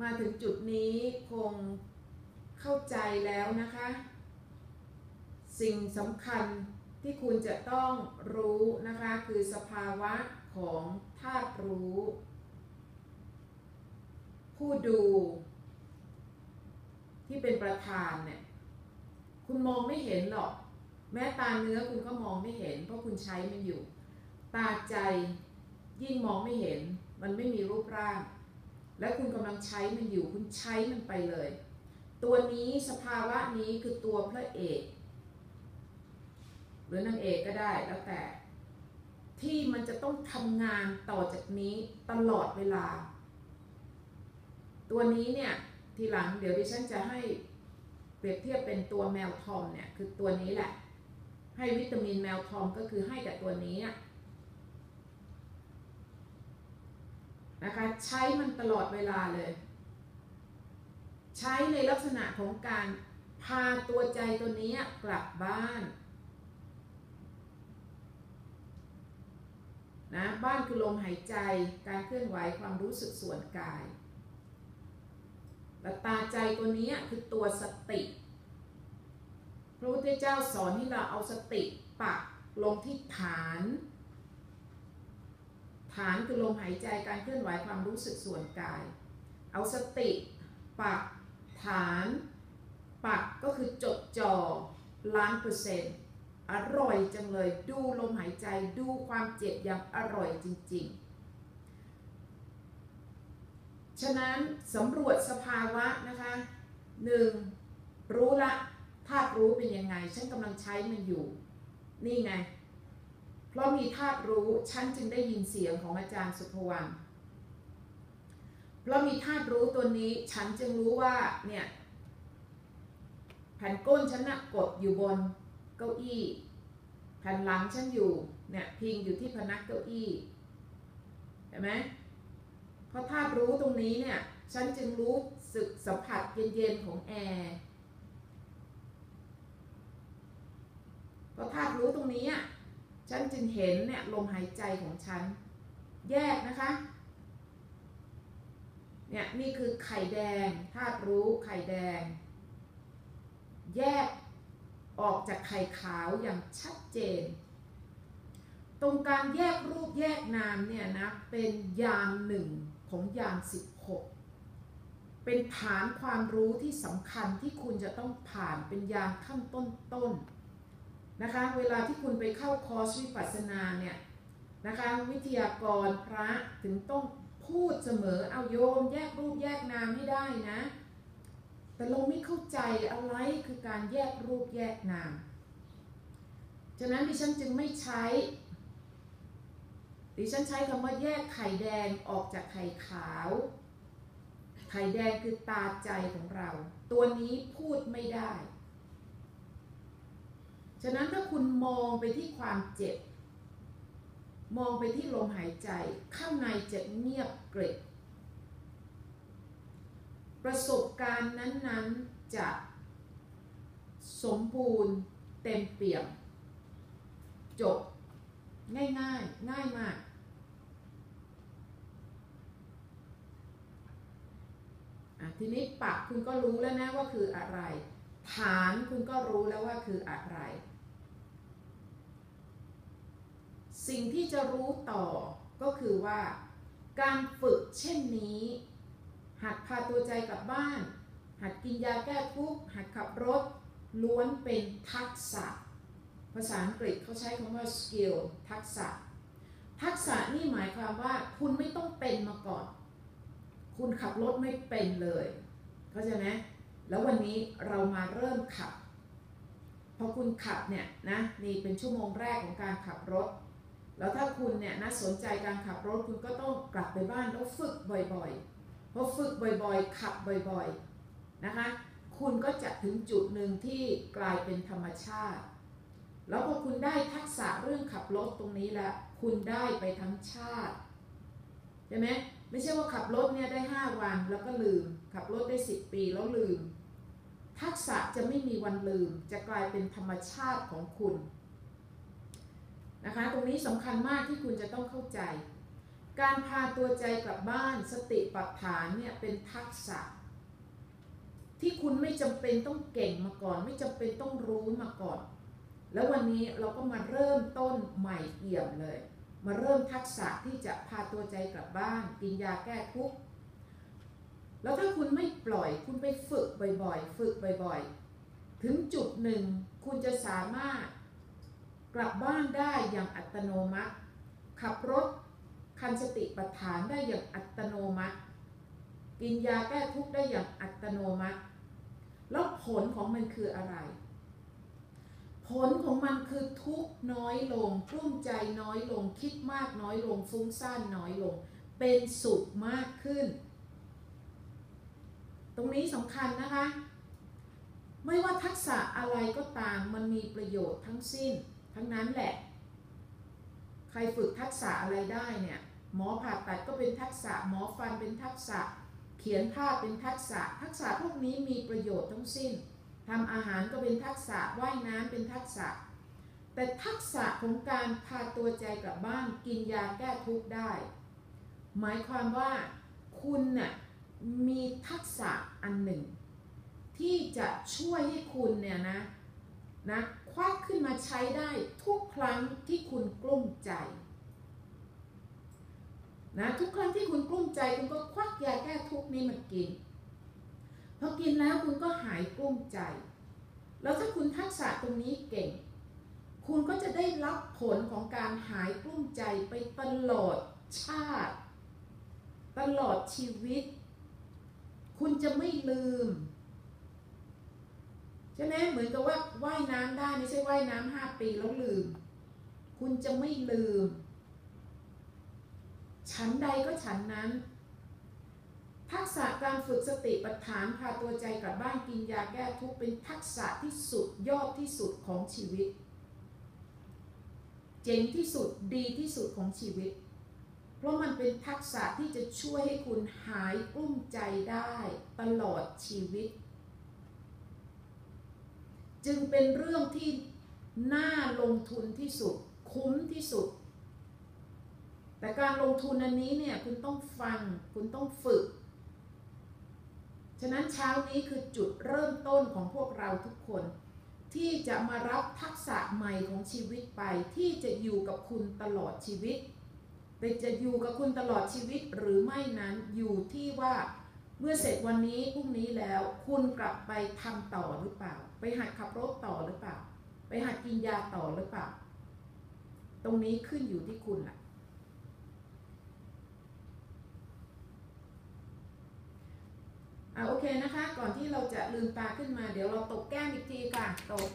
มาถึงจุดนี้คงเข้าใจแล้วนะคะ สิ่งสำคัญที่คุณจะต้องรู้นะคะ คือสภาวะของธาตุรู้ ผู้ดู ที่เป็นประธานเนี่ย คุณมองไม่เห็นหรอก แม้ตาเนื้อคุณก็มองไม่เห็น เพราะคุณใช้มันอยู่ ตาใจยิ่งมองไม่เห็น มันไม่มีรูปร่าง และคุณกำลังใช้มันอยู่คุณใช้มันไปเลย ตัวนี้สภาวะนี้คือตัวพระเอก หรือนางเอกก็ได้แล้วแต่ ที่มันจะต้องทำงานต่อจากนี้ตลอดเวลา ตัวนี้เนี่ยทีหลังเดี๋ยวดิฉันจะให้เปรียบเทียบเป็นตัวแมวทอมเนี่ยคือตัวนี้แหละ ให้วิตามินแมวทอมก็คือให้กับตัวนี้อะ นะคะใช้มันตลอดเวลาเลย ใช้ในลักษณะของการพาตัวใจตัวนี้กลับบ้านนะบ้านคือลมหายใจการเคลื่อนไหวความรู้สึกส่วนกายแต่ตาใจตัวนี้คือตัวสติพระพุทธเจ้าสอนให้เราเอาสติปักลงที่ฐาน ฐานคือลมหายใจการเคลื่อนไหวความรู้สึกส่วนกาย เอาสติปักฐานปักก็คือจดจ่อล้านเปอร์เซ็นต์อร่อยจังเลยดูลมหายใจดูความเจ็บอย่างอร่อยจริง ๆ ฉะนั้นสำรวจสภาวะนะคะหนึ่งรู้ละธาตุรู้เป็นยังไง ฉันกำลังใช้มันอยู่ นี่ไง เพราะมีธาตุรู้ฉันจึงได้ยินเสียงของอาจารย์สุภวรรณเพราะมีธาตุรู้ตัวนี้ฉันจึงรู้ว่าเนี่ยแผ่นก้นฉันนะกดอยู่บนเก้าอี้แผ่นหลังฉันอยู่เนี่ยพิงอยู่ที่พนักเก้าอี้เห็นไหมเพราะธาตุรู้ตรงนี้เนี่ยฉันจึงรู้สึกสัมผัสเย็นๆของแอร์เพราะธาตุรู้ตรงนี้อะ ฉันจึงเห็นเนี่ยลมหายใจของฉัน แยกนะคะ เนี่ยนี่คือไข่แดงธาตุรู้ไข่แดง แยกออกจากไข่ขาวอย่างชัดเจน ตรงการแยกรูปแยกนามเนี่ยนะเป็นยานหนึ่งของยาน16เป็นฐานความรู้ที่สำคัญที่คุณจะต้องผ่านเป็นยานขั้นต้นต้ นะคะ เวลาที่คุณไปเข้าคอร์สวิปัสสนาเนี่ยนะคะวิทยากรพระถึงต้องพูดเสมอเอาโยมแยกรูปแยกนามให้ได้นะ แต่เราไม่เข้าใจอะไรคือการแยกรูปแยกนาม ฉะนั้นดิฉันจึงไม่ใช้ ดิฉันใช้คำว่าแยกไข่แดงออกจากไข่ขาว ไข่แดงคือตาใจของเรา ตัวนี้พูดไม่ได้ ฉะนั้นถ้าคุณมองไปที่ความเจ็บ มองไปที่ลมหายใจ ข้างในจะเงียบเกร็ดประสบการณ์นั้นๆจะสมบูรณ์เต็มเปี่ยม จบ ง่ายง่ายง่ายมาก ทีนี้ปักคุณก็รู้แล้วนะว่าคืออะไร ฐานคุณก็รู้แล้วว่าคืออะไร สิ่งที่จะรู้ต่อก็คือว่า การฝึกเช่นนี้หัดพาตัวใจกลับบ้าน หัดกินยาแก้ทุกข์หัดขับรถ ล้วนเป็นทักษะ ภาษาอังกฤษเขาใช้คำว่า skill ทักษะ ทักษะนี่หมายความว่าคุณไม่ต้องเป็นมาก่อน คุณขับรถไม่เป็นเลยเข้าใจไหมแล้ววันนี้เรามาเริ่มขับพอคุณขับเนี่ยนะนี่เป็นชั่วโมงแรกของการขับรถ แล้วถ้าคุณเนี่ยนะสนใจการขับรถคุณก็ต้องกลับไปบ้านแล้วฝึกบ่อยๆพอฝึกบ่อยๆ ขับบ่อยๆนะคะ คุณก็จะถึงจุดหนึ่งที่กลายเป็นธรรมชาติ แล้วพอคุณได้ทักษะเรื่องขับรถตรงนี้แล้วคุณได้ไปทั้งชาติใช่ไหมไม่ใช่ว่าขับรถเนี่ยได้ 5 วันแล้วก็ลืม ขับรถได้ 10 ปีแล้วลืม ทักษะจะไม่มีวันลืมจะกลายเป็นธรรมชาติของคุณ นะคะ ตรงนี้สำคัญมากที่คุณจะต้องเข้าใจ การพาตัวใจกลับบ้านสติปัฏฐานเนี่ยเป็นทักษะ ที่คุณไม่จำเป็นต้องเก่งมาก่อน ไม่จำเป็นต้องรู้มาก่อน แล้ววันนี้เราก็มาเริ่มต้นใหม่เอี่ยมเลย มาเริ่มทักษะที่จะพาตัวใจกลับบ้านกินยาแก้ทุกข์แล้วถ้าคุณไม่ปล่อยคุณไปฝึกบ่อยๆ ฝึกบ่อยๆ ถึงจุดหนึ่งคุณจะสามารถ กลับบ้านได้อย่างอัตโนมัติ ขับรถคันสติปัฏฐานได้อย่างอัตโนมัติ กินยาแก้ทุกข์ได้อย่างอัตโนมัติ แล้วผลของมันคืออะไร ผลของมันคือทุกน้อยลงกลุ้มใจน้อยลงคิดมากน้อยลงฟุ้งซ่านน้อยลง เป็นสุขมากขึ้น ตรงนี้สำคัญนะคะ ไม่ว่าทักษะอะไรก็ตามมันมีประโยชน์ทั้งสิ้น ทั้งนั้นแหละ ใครฝึกทักษะอะไรได้เนี่ย หมอผ่าตัดก็เป็นทักษะ หมอฟันเป็นทักษะ เขียนภาพเป็นทักษะ ทักษะพวกนี้มีประโยชน์ทั้งสิ้นทำอาหารก็เป็นทักษะ ว่ายน้ำเป็นทักษะ แต่ทักษะของการพาตัวใจกลับบ้านกินยาแก้ทุกข์ได้ หมายความว่าคุณน่ะมีทักษะอันหนึ่ง ที่จะช่วยให้คุณเนี่ยนะนะ ควักขึ้นมาใช้ได้ทุกครั้งที่คุณกลุ้มใจนะทุกครั้งที่คุณกลุ้มใจคุณก็ควักยาแก้ทุกนี้มากินพอกินแล้วคุณก็หายกลุ้มใจ แล้วถ้าคุณทักษะตรงนี้เก่ง คุณก็จะได้รับผลของการหายกลุ้มใจไปตลอดชาติ ตลอดชีวิต คุณจะไม่ลืม ช่ไหมเหมือนกับว่าว่ายน้ำได้ไม่ใช่ว่ายน้ำห้าปีแล้วลืม คุณจะไม่ลืม ฉันใดก็ฉันนั้น ทักษะการฝึกสติปัฏฐานพาตัวใจกลับบ้านกินยาแก้ทุกข์เป็นทักษะที่สุดยอดที่สุดของชีวิต เจ๋งที่สุดดีที่สุดของชีวิต เพราะมันเป็นทักษะที่จะช่วยให้คุณหายกลุ้มใจได้ตลอดชีวิต จึงเป็นเรื่องที่น่าลงทุนที่สุด คุ้มที่สุด แต่การลงทุนอันนี้เนี่ยคุณต้องฟัง คุณต้องฝึก ฉะนั้นเช้านี้คือจุดเริ่มต้นของพวกเราทุกคน ที่จะมารับทักษะใหม่ของชีวิตไปที่จะอยู่กับคุณตลอดชีวิตแต่จะอยู่กับคุณตลอดชีวิตหรือไม่นั้นอยู่ที่ว่า เมื่อเสร็จวันนี้พรุ่งนี้แล้วคุณกลับไปทำต่อหรือเปล่า ไปหัดขับรถต่อหรือเปล่า ไปหัดกินยาต่อหรือเปล่า ตรงนี้ขึ้นอยู่ที่คุณล่ะ อ่าโอเคนะคะ ก่อนที่เราจะลืมตาขึ้นมา เดี๋ยวเราตกแก้มอีกทีค่ะตก